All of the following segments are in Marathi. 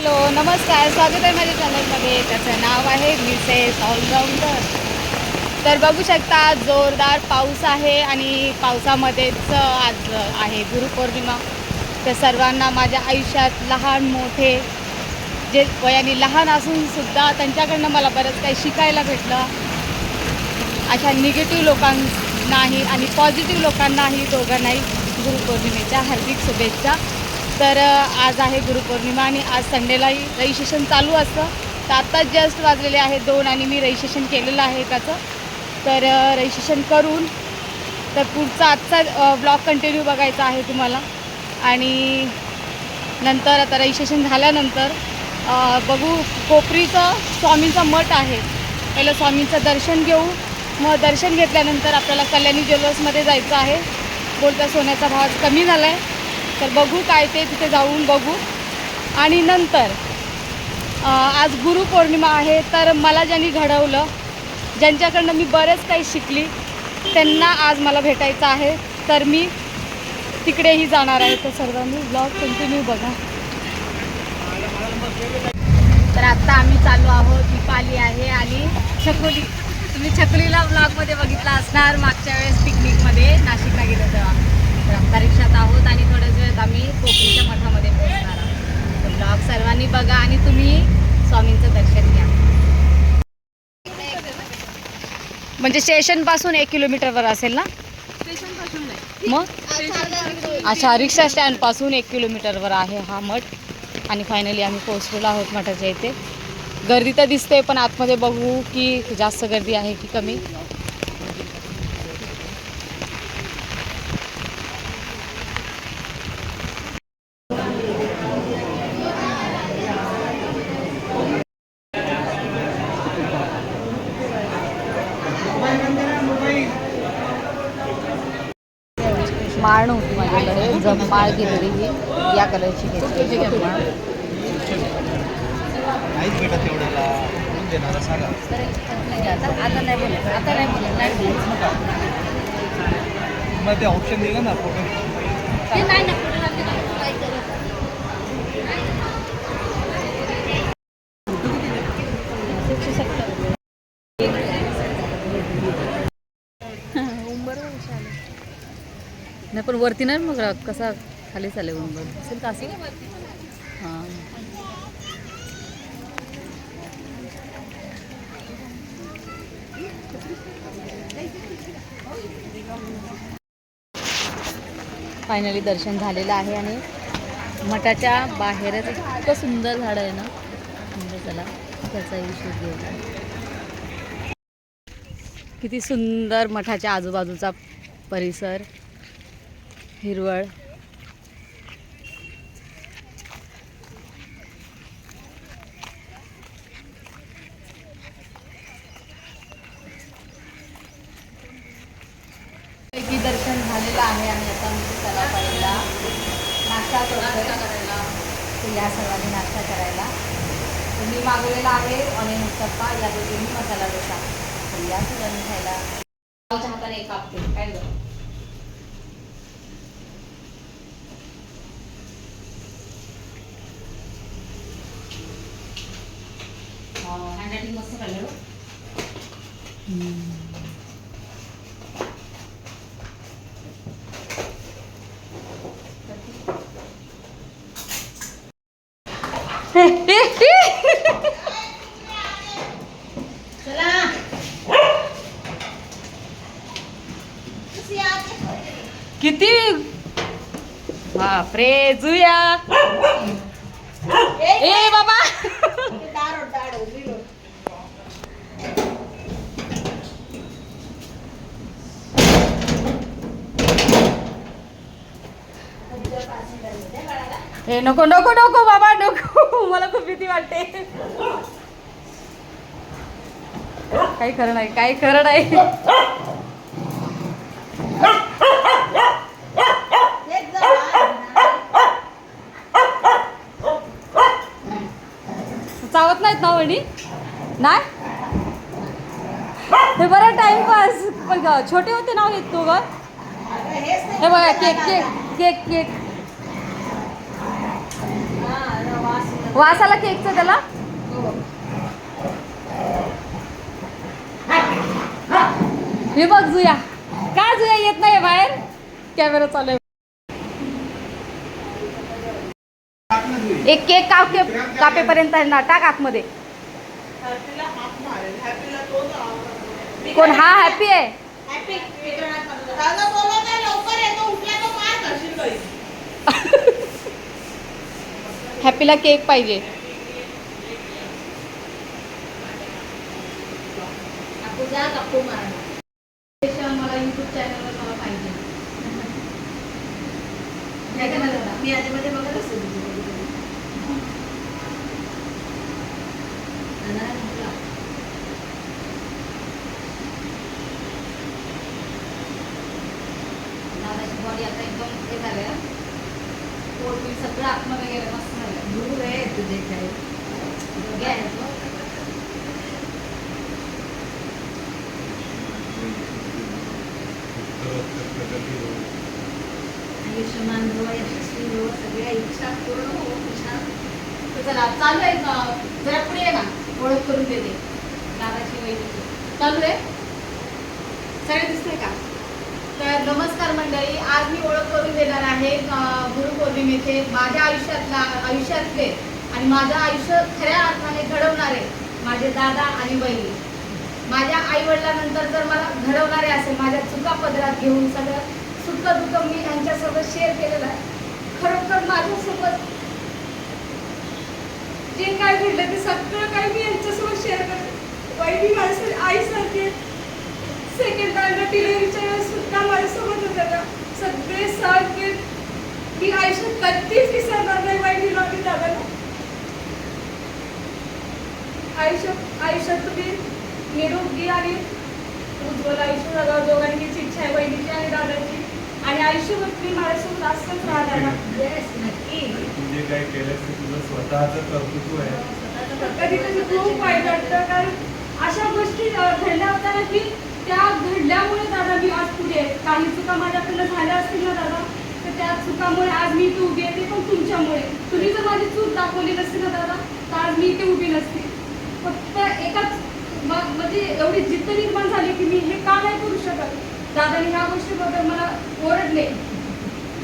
हॅलो नमस्कार. स्वागत आहे माझ्या चॅनलमध्ये त्याचं नाव आहे मिसेस ऑलराऊंडर तर बघू शकता जोरदार पाऊस आहे आणि पावसामध्येच आज आहे गुरुपौर्णिमा. तर सर्वांना माझ्या आयुष्यात लहान मोठे जे वयाने लहान असून सुद्धा त्यांच्याकडनं मला बरंच काही शिकायला भेटलं. अशा निगेटिव्ह लोकांनाही आणि पॉझिटिव्ह लोकांनाही दोघांनाही गुरुपौर्णिमेच्या हार्दिक शुभेच्छा. तर आज आहे गुरुपौर्णिमा आणि आज संडेलाही रजिस्ट्रेशन चालू असतं. तर आत्ताच जस्ट वाजलेले आहे दोन आणि मी रजिस्ट्रेशन केलेलं आहे त्याचं. तर रजिस्ट्रेशन करून तर पुढचा आजचा ब्लॉग कंटिन्यू बघायचा आहे तुम्हाला. आणि नंतर आता रजिस्ट्रेशन झाल्यानंतर बघू कोपरीचं स्वामींचा मठ आहे. पहिलं स्वामींचं दर्शन घेऊ. मग दर्शन घेतल्यानंतर आपल्याला कल्याणी ज्वेलर्समध्ये जायचं आहे. बोलता सोन्याचा भाव कमी झाला आहे तर बघू काय ते तिथे जाऊन बघू. आणि नंतर आज गुरुपौर्णिमा आहे तर मला ज्यांनी घडवलं ज्यांच्याकडनं मी बरेच काही शिकली त्यांना आज मला भेटायचं आहे. तर मी तिकडेही जाणार आहे. तर सर्वांनी ब्लॉग कंटिन्यू बघा. तर आत्ता आम्ही चालू आहोत दीपाली आहे आणि छकुली. तुम्ही छकलीला ब्लॉगमध्ये बघितला असणार मागच्या वेळेस पिकनिकमध्ये नाशिकला गेलो तेव्हा. रिक्षात आहोत आणि थोड्याच वेळात आम्ही कोकणीच्या मठामध्ये पोहोचणार आहोत. ब्लॉग सर्वांनी बघा आणि तुम्ही स्वामींचं दर्शन घ्या. म्हणजे स्टेशनपासून एक किलोमीटरवर असेल ना? मग? अच्छा रिक्षा स्टँडपासून एक किलोमीटरवर आहे हा मठ. आणि फायनली आम्ही पोहोचलेलो आहोत मठाच्या इथे. गर्दी तर दिसते पण आतमध्ये बघू की जास्त गर्दी आहे की कमी. माझ्याकडे जम माळ घेतली ही या कलरची घेतली. आता नाही बोलत आता नाही बोलत नाही मग ते ऑप्शन दिलं ना फोटो नाही ना, काय करत. एकशे सत्तर. नाही पण वरती नाही मग कसा खाली चालेल उंबर असेल का असं हां. फायनली दर्शन झालेलं आहे आणि मठाच्या बाहेरच इतकं सुंदर झाड आहे ना? म्हणजे चला त्याचाही शोध घेऊया. किती सुंदर मठाच्या आजूबाजूचा परिसर. हिरवळ. पैकी दर्शन झालेलं आहे आणि आता मी चला पहिला नाश्ता करायला या सर्वांनी नाश्ता करायला. मी मागवलेला आहे ऑनियन उत्तप्पा या दोघींनी मसाला डोसा. या सर्वांनी खायला. गावच्या हाताने एक कापते काय गं हँडरायटिंग मस्त काढलं किती बापरे जुया ए बाबा हे नको नको नको बाबा नको. मला खूप भीती वाटते. काही खरं नाही काही खरं नाही. चावत नाहीत ना वणी नाही? हे बरं टाइमपास पण छोटे होते ना हे तू ग हे बघा केक केक केक केक. वास वासाला केकचं त्याला? हे बघ जुया. का जुया येत नाही बाहेर? कॅमेरा चालू आहे. एक केक कापे कापेपर्यंत आहे ना टाक आतमध्ये. कोण? हा हॅपी आहे. हॅपीला केक पाहिजे. मला युट्यूब चॅनलवर मला पाहिजे मी आधीमध्ये बघत असते तुझी कधी कधी. आणि म्हटलं, दादाची बॉडी आता एकदम हे झालं पोट बी सगळं आतमध्ये गेलं मस्त झालं दूर आहे तुझे काय दोघे आहेत हो. यशमान हो यशस्वी हो सगळ्या इच्छा पूर्ण हो छान तर चला चालू आहे जरा पुढे ये ना. ओळख करून देते. दादाची वहिनीची चालू आहे? सगळे दिसते का? तर नमस्कार मंडळी आज मी ओळख करून देणार आहे अं, गुरुपौर्णिमेचे माझ्या आयुष्यातला आयुष्यातले आणि माझं आयुष्य खऱ्या अर्थाने घडवणारे माझे दादा आणि बहिणी. माझ्या आईवडिलांनंतर जर मला घडवणारे असेल माझ्या चुका पदरात घेऊन सगळं सुख दुःख मी यांच्यासोबत शेअर केलेलं आहे. खरोखर माझ्यासोबत जे काय घडलं ते सगळं काय मी यांच्यासोबत शेअर करते. वहिनी माझ्या आईसारखे सेकंड टाइमला डिलिव्हरीच्या वेळेस सुद्धा माझ्यासोबत होत्या त्या. सगळे सण मी आयुष्यात कधीच विसरणार नाही वहिनीला आणि दादाला. आयुष्यात आयुष्यात तुम्ही निरोगी आणि उज्ज्वल आयुष्य जगावं. दोघांचीच इच्छा आहे वहिनीची आणि दादाची. आणि आयुष्यभर तुम्ही माझ्यासोबत असंच राहणार येस नक्की. तू जे काय केलंस ते तुझं स्वतःचं कर्तृत्व आहे. कधी कधी खूप वाईट वाटतं कारण अशा गोष्टी अ, घडल्या होत्या ना की त्या घडल्यामुळे दादा मी आज पुढे आहे. काही चुका माझ्याकडनं झाल्या असतील ना दादा तर त्या चुकामुळे आज मी इथे उभी आहे ते पण तुमच्यामुळे. तुम्ही जर माझी चूक दाखवली नसती ना दादा तर आज मी इथे उभी नसती. फक्त एकाच म- म्हणजे एवढी जिद्द निर्माण झाली की मी हे का नाही करू शकत? दादाने ह्या गोष्टीबद्दल मला ओरडले.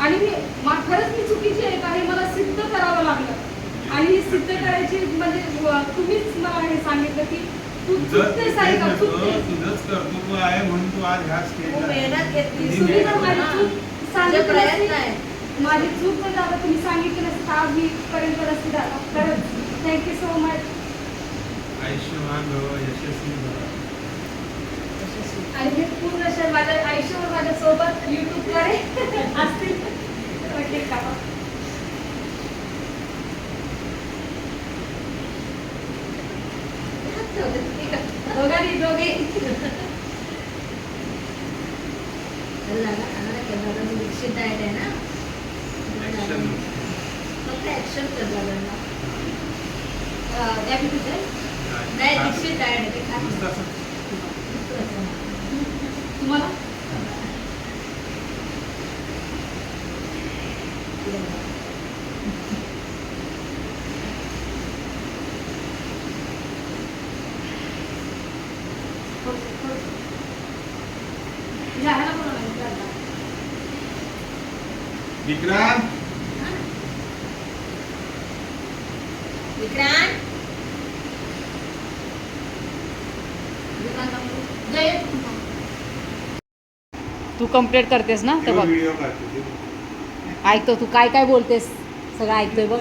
आणि मी खरंच मी चुकीची आहे का हे मला सिद्ध करावं लागलं. आणि ही सिद्ध करायची म्हणजे तुम्हीच मला हे सांगितलं की तू तुझंच कर्तृत्व आहे म्हणून आज ह्या स्टेजला हा. प्रयत्न आहे. माझी चूक जर दादा तुम्ही सांगितली नसती. आज मी पर्यंत नसती दादा. खरंच. थँक्यू सो मच आयुष्यमान भव यशस्वी भव. यशस्वी. आणि हे पूर्ण अशा माझ्या आयुष्यभर माझ्यासोबत युट्यूबद्वारे असतील. म्हटले का. दोघांनी दोघे. करणारा diet आहे ना? फक्त ऍक्शन कर दादांना. अं, द्या मी तुझे नाही. दीक्षित diet आहे. ते खा. नुसतं असं नुसतं असं. तुम्हाला झाडाला बोलवलं मी, विक्रांत विक्रांत कंप्लीट करतेस ना? तर बघ. ऐकतो तू काय काय बोलतेस? सगळं ऐकतोय बघ.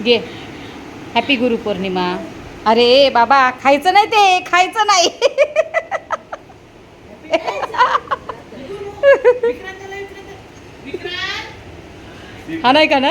हे घे. हॅपी गुरुपौर्णिमा अरे बाबा खायचं नाही ते. खायचं नाही. हा नाही का ना?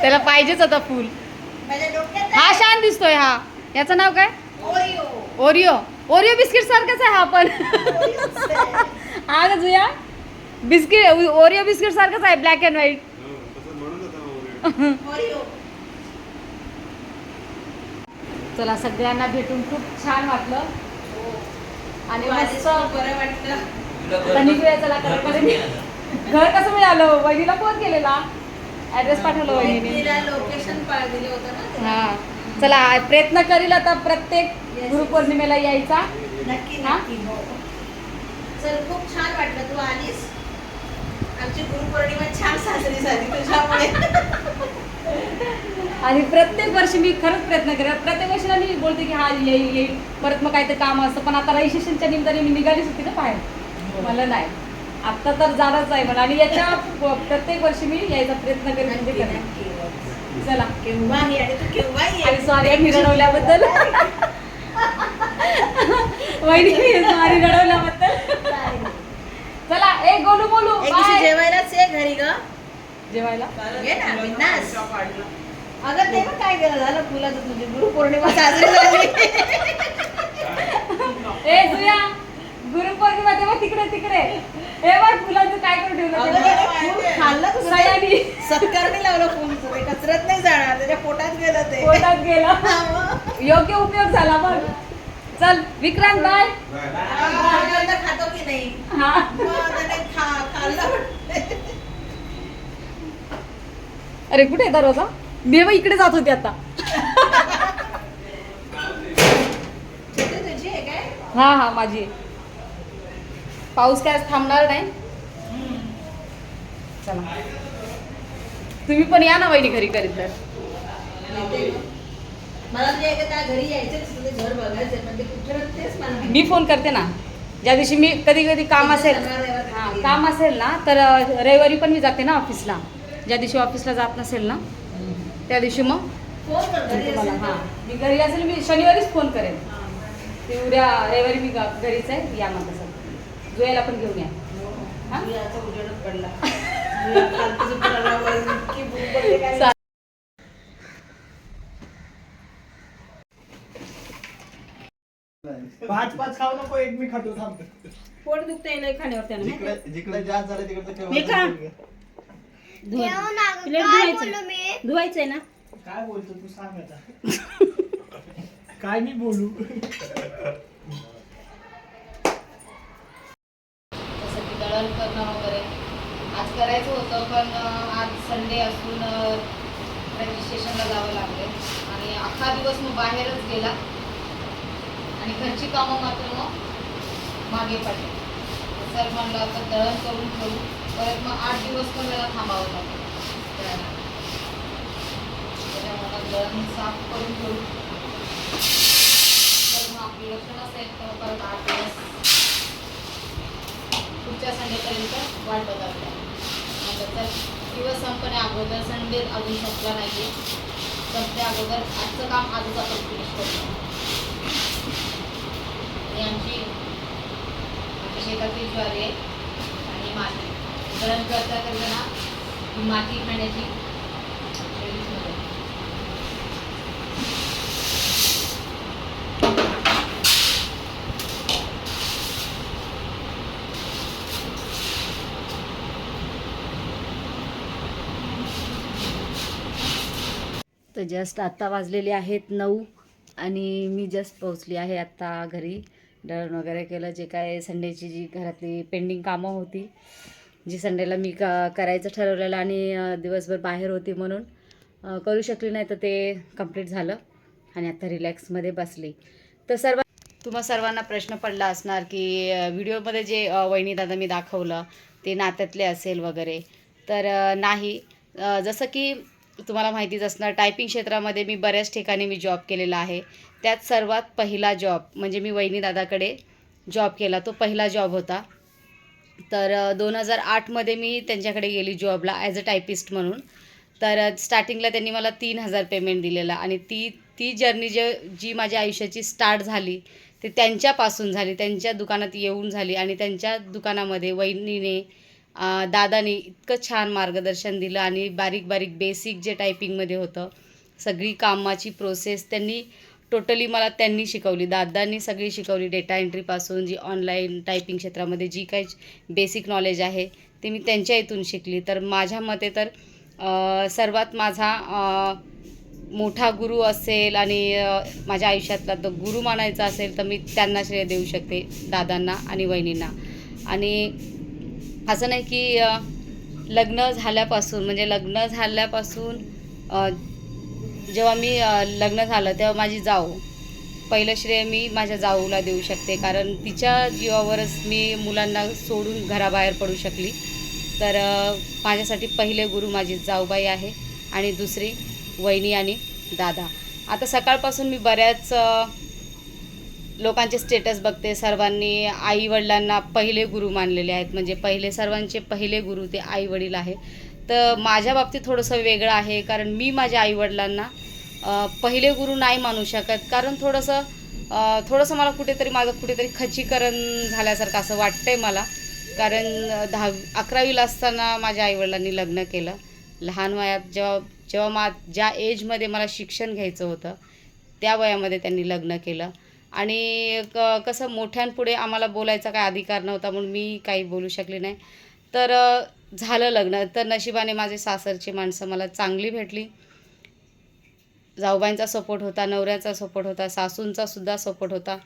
त्याला पाहिजेच आता फुल. हा छान दिसतोय हा. याचं नाव काय? ओरिओ. ओरिओ ओरिओ बिस्किट सारखाच आहे हा पण. हा का जुया. बिस्किट ओरिओ बिस्किट सारखाच आहे ब्लॅक अँड व्हाईट. चला सगळ्यांना भेटून खूप छान वाटलं. आणि मस्त बरं वाटलं. चला घर कसं मिळालं? वहिनीला फोन केलेला. ऍड्रेस पाठवलं वहिनीने. तिला लोकेशन दिलं होतं ना. हा. चला प्रयत्न करील आता प्रत्येक गुरुपौर्णिमेला यायचा. नक्की? नक्की हो. चल खूप छान वाटलं. तू आलीस. आमची गुरुपौर्णिमा छान साजरी झाली तुझ्यामुळे. आणि प्रत्येक वर्षी मी खरंच प्रयत्न करेन. प्रत्येक वर्षीला मी बोलते की हा येईल येईल. परत मग काहीतरी काम असतं. पण आता रजिस्ट्रेशनच्या निमित्ताने मी निघालीच होती ना बाहेर. मला नाही. आत्ता तर जाणंच आहे मला. आणि याच्या प्रत्येक वर्षी मी यायचा प्रयत्न करेन म्हणजे करेन. चला. केव्हाही आणि तू सॉरी मी रडवल्याबद्दल. वहिनी सॉरी रडवल्याबद्दल. चला ए गोलू बोलू एक दिवशी बाय जेवायलाच ये घरी ग. जेवायला? ये ना बिंदास. अगं ते पण काय केलं झालं फुलाचं तुझी. गुरुपौर्णिमा साजरी झाली. ए जुया गुरुपौर्णिमा तेव्हा तिकडे तिकडे. हे बघ फुलाचं काय करून ठेवलं अगं, ते ते बघ. फूल खाल्लं तुझं सगळ्यांनी सत्कार नाही लावलं फुलचं. ते कचऱ्यात नाही जाणार त्याच्या पोटात गेलं ते. पोटात गेला. हा, मग. योग्य उपयोग झाला बघ. चल विक्रांत बाय खातो की नाही. हा. मग त्याने खा- खाल्लं अरे कुठे दरवाजा? मी बघ इकडे जात होते आता. छोटी तुझी आहे काय? हा हा माझी आहे. पाऊस काय आज थांबणार नाही? चला. तुम्ही पण या ना वहिनी घरी करीत तर येते. मला एकदा घरी यायचं घर बघायचं पण ते कुठे राहतं तेच मला? माहिती. मी फोन करते ना. ज्या दिवशी मी कधी कधी काम असेल हा काम असेल ना तर रविवारी पण मी जाते ना ऑफिसला. ज्या दिवशी ऑफिसला जात नसेल ना त्या दिवशी मग हां. मी घरी असेल मी शनिवारीच फोन करेन. हा. ते उद्या रविवारी मी घरीच आहे या मग तसं जुयाला पण घेऊन या. हा? आता उजेडच पडला मी फालतूचं पुराला वर इतकी भूक लागली काय चा- पाच पाच खाऊ नको एक मी खातो थांब. पोट दुखतंय नाही खाण्यावर त्यानं जिकडे जिकडे जास्त झालं तिकडे हे खा. प्लेट धुवायचं धुवायचंय ना? काय बोलतो तू सांग आता. काय मी बोलू? जसं की दळण करणं वगैरे. आज करायचं होतं पण अं, आज संडे असून रजिस्ट्रेशनला जावं लागले आणि अख्खा दिवस मग बाहेरच गेला. आणि घरची कामं मात्र मग मागे पडले. सर म्हणलं आता दळण करून ठेवू. परत मग आठ दिवस पण त्याला थांबावं लागलं. दळणाला. त्याच्यामुळे मग दळण साफ करून ठेवू. तर मग आपली लक्ष असेल तर परत आठ दिवस पुढच्या संडेपर्यंत वाट बघावी लागेल. तर दिवस संपणे अगोदर संडे अजून संपला नाही आहे संपल्या अगोदर आजचं काम आजच आपण फिनिश करतो आणि आमची आमच्या शेतातील ज्वारी आहे आणि माती. गरम करता करताना ही माती खाण्याची तर जस्ट आत्ता वाजलेले आहेत नऊ आणि मी जस्ट पोहोचली आहे आत्ता घरी. दळण वगैरे केलं जे काय संडेची जी घरातली पेंडिंग कामं होती जी संडेला मी क करायचं ठरवलेलं आणि दिवसभर बाहेर होती म्हणून करू शकली नाही तर ते कंप्लीट झालं आणि आता रिलॅक्समध्ये बसली. तर सर्व तुम्हा सर्वांना प्रश्न पडला असणार की व्हिडिओमध्ये जे वहिनी दादा मी दाखवलं ते नात्यातले असेल वगैरे तर नाही. जसं की तुम्हाला माहितीच असणार टायपिंग क्षेत्रामध्ये मी बऱ्याच ठिकाणी मी जॉब केलेला आहे. त्यात सर्वात पहिला जॉब म्हणजे मी वहिनी दादाकडे जॉब केला तो पहिला जॉब होता. तर दोन हजार आठमध्ये मी त्यांच्याकडे गेली जॉबला ॲज अ टायपिस्ट म्हणून. तर स्टार्टिंगला त्यांनी मला तीन हजार पेमेंट दिलेला आणि ती ती जर्नी जे जी माझ्या आयुष्याची स्टार्ट झाली ते त्यांच्यापासून झाली त्यांच्या दुकानात येऊन झाली आणि त्यांच्या दुकानामध्ये वहिनीने दादाने इतकं छान मार्गदर्शन दिलं आणि बारीक बारीक बेसिक जे टायपिंगमध्ये होतं सगळी कामाची प्रोसेस त्यांनी टोटली मला त्यांनी शिकवली. दादांनी सगळी शिकवली डेटा एंट्रीपासून जी ऑनलाईन टायपिंग क्षेत्रामध्ये जी काही बेसिक नॉलेज आहे ते मी त्यांच्या इथून शिकली. तर माझ्या मते तर सर्वात माझा मोठा गुरु असेल आणि माझ्या आयुष्यातला तो गुरु मानायचा असेल तर मी त्यांना श्रेय देऊ शकते दादांना आणि वहिनींना. आणि असं नाही की लग्न झाल्यापासून म्हणजे लग्न झाल्यापासून जेव्हा मी लग्न झालं तेव्हा माझी जाऊ. पहिलं श्रेय मी माझ्या जाऊला देऊ शकते. कारण तिच्या जीवावरच मी मुलांना सोडून घराबाहेर पडू शकली. तर माझ्यासाठी पहिले गुरु माझी जाऊबाई आहे आणि दुसरी वहिनी आणि दादा. आता सकाळपासून मी बऱ्याच लोकांचे स्टेटस बघते. सर्वांनी आईवडिलांना पहिले गुरु मानलेले आहेत. म्हणजे पहिले सर्वांचे पहिले गुरु ते आईवडील आहे. तर माझ्या बाबतीत थोडंसं वेगळं आहे कारण मी माझ्या आईवडिलांना पहिले गुरु नाही मानू शकत. कारण थोडंसं थोडंसं मला कुठेतरी माझं कुठेतरी खचीकरण झाल्यासारखं असं वाटतं आहे मला. कारण दहावी दहा अकरावीला असताना माझ्या आईवडिलांनी लग्न केलं. लहान वयात जेव्हा जेव्हा मा ज्या एजमध्ये मला शिक्षण घ्यायचं होतं त्या वयामध्ये त्यांनी लग्न केलं. आणि क कसं मोठ्यांपुढे आम्हाला बोलायचा काय अधिकार नव्हता म्हणून मी काही बोलू शकले नाही. तर झालं लग्न. तर नशिबाने माझे सासरची माणसं मला चांगली भेटली. जाऊबाईंचा सपोर्ट होता नवऱ्याचा सपोर्ट होता सासूंचा सुद्धा सपोर्ट होता.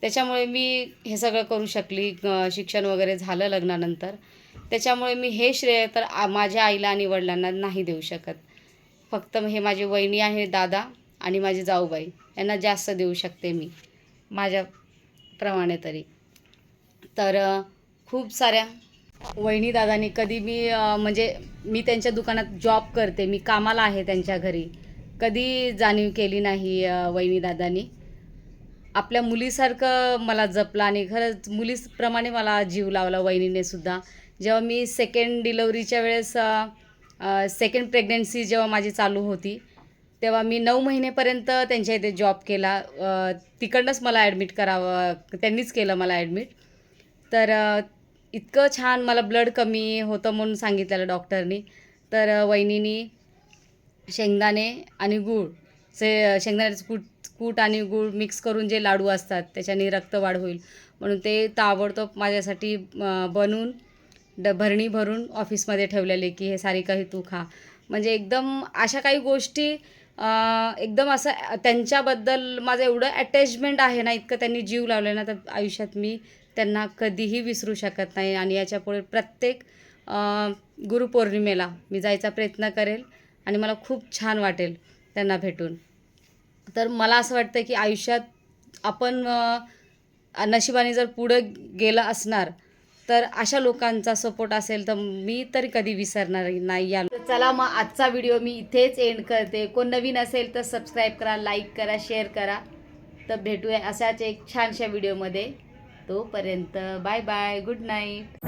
त्याच्यामुळे मी हे सगळं करू शकली शिक्षण वगैरे झालं लग्नानंतर. त्याच्यामुळे मी हे श्रेय तर आ- माझ्या आईला आणि वडिलांना नाही देऊ शकत. फक्त हे माझे वहिनी आहे दादा आणि माझी जाऊबाई. यांना जास्त देऊ शकते मी. माझ्याप्रमाणे तरी. तर खूप साऱ्या वहिनी दादानी कधी मी म्हणजे मी त्यांच्या दुकानात जॉब करते मी कामाला आहे त्यांच्या घरी कधी जाणीव केली नाही वहिनी दादानी. आपल्या मुलीसारखं मला जपलं आणि खरंच मुलीप्रमाणे मला जीव लावला वहिनीने सुद्धा. जेव्हा मी सेकंड डिलेवरीच्या वेळेस सेकंड प्रेग्नन्सी जेव्हा माझी चालू होती तेव्हा मी नऊ महिनेपर्यंत त्यांच्या इथे जॉब केला. तिकडनंच मला ॲडमिट करावं त्यांनीच केलं मला ॲडमिट तर इतकं छान मला ब्लड कमी होतं म्हणून सांगितलेलं डॉक्टरनी. तर वहिनीनी शेंगदाणे आणि गूळ से शेंगदाण्याचं कूट कूट आणि गूळ मिक्स करून जे लाडू असतात त्याच्याने रक्तवाढ होईल. म्हणून ते ताबडतोब माझ्यासाठी बनवून ड भरणी भरून ऑफिसमध्ये ठेवलेले की हे सारी काही तू खा. म्हणजे एकदम अशा काही गोष्टी एकदम असं त्यांच्याबद्दल माझं एवढं अटॅचमेंट आहे ना इतकं त्यांनी जीव लावलं ना तर आयुष्यात मी त्यांना कधीही विसरू शकत नाही. आणि याच्यापुढे प्रत्येक गुरुपौर्णिमेला मी जायचा प्रयत्न करेल आणि मला खूप छान वाटेल त्यांना भेटून. तर मला असं वाटतं की आयुष्यात आपण नशिबाने जर पुढं गेलं असणार तर अशा लोकांचा सपोर्ट असेल तर मी तरी कधी विसरणार नाही या चला मग आजचा व्हिडिओ मी इथेच एंड करते. कोण नवीन असेल तर सबस्क्राईब करा लाईक करा शेअर करा. तर भेटूया अशाच एक छानशा व्हिडिओमध्ये. तोपर्यंत बाय बाय गुड नाईट.